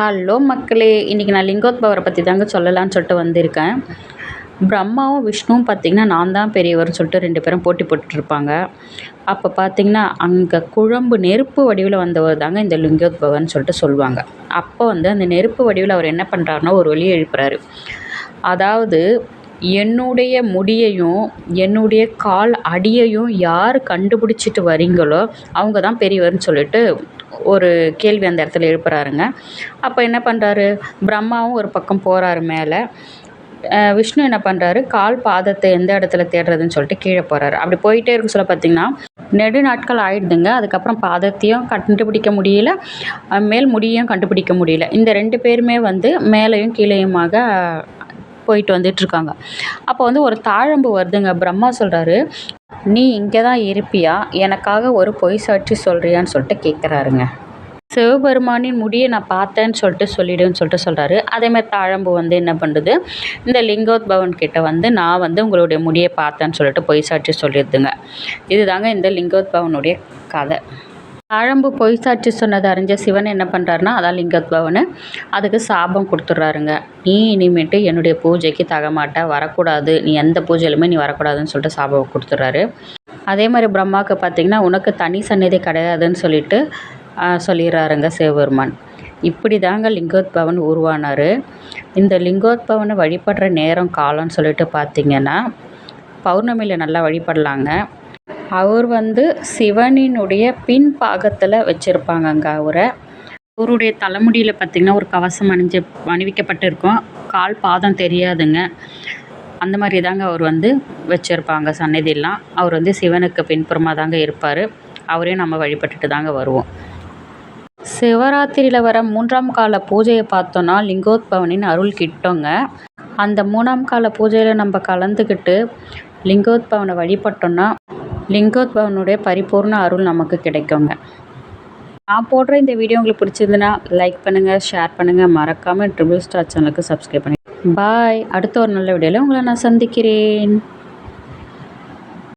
Hello மக்களே இன்றைக்கி நான் லிங்கோத்பவரை பற்றி தாங்க சொல்லலான்னு சொல்லிட்டு வந்திருக்கேன். பிரம்மாவும் விஷ்ணுவும் பார்த்திங்கன்னா நான் தான் பெரியவர்னு சொல்லிட்டு ரெண்டு பேரும் போட்டி போட்டுட்ருப்பாங்க அப்போ பார்த்திங்கன்னா அங்கே குழம்பு நெருப்பு வடிவில் வந்தவர் தாங்க இந்த லிங்கோத்பவன் சொல்லிட்டு சொல்லுவாங்க. அப்போ வந்து அந்த நெருப்பு வடிவில் அவர் என்ன பண்ணுறாருன்னா ஒரு வழியை எழுப்புறாரு. அதாவது என்னுடைய முடியையும் என்னுடைய கால் அடியையும் யார் கண்டுபிடிச்சிட்டு வரீங்களோ அவங்க தான் பெரியவர்னு சொல்லிட்டு ஒரு கேள்வி அந்த இடத்துல எழுப்புறாருங்க. அப்போ என்ன பண்ணுறாரு பிரம்மாவும் ஒரு பக்கம் போகிறாரு மேலே. விஷ்ணு என்ன பண்ணுறாரு கால் பாதத்தை எந்த இடத்துல தேடுறதுன்னு சொல்லிட்டு கீழே போகிறாரு அப்படி போயிட்டே இருக்க சொல்ல பார்த்திங்கன்னா நெடு நாட்கள் ஆயிடுதுங்க. அதுக்கப்புறம் பாதத்தையும் கண்டுபிடிக்க முடியல. மேல் முடியும் கண்டுபிடிக்க முடியல. இந்த ரெண்டு பேருமே வந்து மேலேயும் கீழேயுமாக போயிட்டு வந்துட்டுருக்காங்க அப்போ வந்து ஒரு தாழம்பு வருதுங்க. பிரம்மா சொல்கிறாரு நீ இங்கே தான் இருப்பியா? எனக்காக ஒரு பொய் சாட்சி சொல்கிறியான்னு சொல்லிட்டு கேட்குறாருங்க சிவபெருமானின் முடியை நான் பார்த்தேன்னு சொல்லிட்டு சொல்லிடுன்னு சொல்லிட்டு சொல்கிறாரு அதேமாதிரி தாழம்பு வந்து என்ன பண்ணுறது இந்த லிங்கோத்பவன் கிட்ட வந்து நான் வந்து உங்களுடைய முடியை பார்த்தேன்னு சொல்லிட்டு பொய் சாட்சி சொல்லிடுதுங்க. இதுதாங்க இந்த லிங்கோத்பவனுடைய கதை. ஆழம்பு பொய் சாட்சி சொன்னதை அறிஞ்ச சிவன் என்ன பண்ணுறாருனா அதான் லிங்கோத்பவன் அதுக்கு சாபம் கொடுத்துட்றாருங்க. நீ இனிமேட்டு என்னுடைய பூஜைக்கு தகமாட்ட வரக்கூடாது. நீ எந்த பூஜையிலுமே நீ வரக்கூடாதுன்னு சொல்லிட்டு சாபம் கொடுத்துட்றாரு. அதே மாதிரி பிரம்மாவுக்கு பார்த்திங்கன்னா உனக்கு தனி சந்நிதி கிடையாதுன்னு சொல்லிட்டு சொல்லிடுறாருங்க சிவபெருமான். இப்படி தாங்க லிங்கோத்பவன் உருவானார். இந்த லிங்கோத்பவனை வழிபடுற நேரம் காலம்னு சொல்லிட்டு பார்த்திங்கன்னா பௌர்ணமியில் நல்லா வழிபடலாங்க. அவர் வந்து சிவனினுடைய பின் பாகத்தில் வச்சுருப்பாங்கங்க அவரை. அவருடைய தலைமுடியில் பார்த்திங்கன்னா ஒரு கவசம் அணிஞ்சு அணிவிக்கப்பட்டிருக்கும். கால் பாதம் தெரியாதுங்க. அந்த மாதிரி தாங்க அவர் வந்து வச்சுருப்பாங்க சன்னதியெல்லாம் அவர் வந்து சிவனுக்கு பின்புறமாக தாங்க இருப்பார். அவரையும் நம்ம வழிபட்டுட்டு தாங்க வருவோம். சிவராத்திரியில் வர மூன்றாம் கால பூஜையை பார்த்தோன்னா லிங்கோத்பவனின் அருள் கிட்டோங்க. அந்த மூணாம் கால பூஜையில் நம்ம கலந்துக்கிட்டு லிங்கோத்பவனை வழிபட்டோன்னா லிங்கோத்பவனுடைய பரிபூர்ண அருள் நமக்கு கிடைக்குங்க. நான் போடுற இந்த வீடியோ உங்களுக்கு பிடிச்சிருந்துன்னா லைக் பண்ணுங்கள் ஷேர் பண்ணுங்கள் மறக்காமல் ட்ரிபிள் ஸ்டார் சேனலுக்கு சப்ஸ்கிரைப் பண்ணி பாய் அடுத்த ஒரு நல்ல வீடியோவில் உங்களை நான் சந்திக்கிறேன்.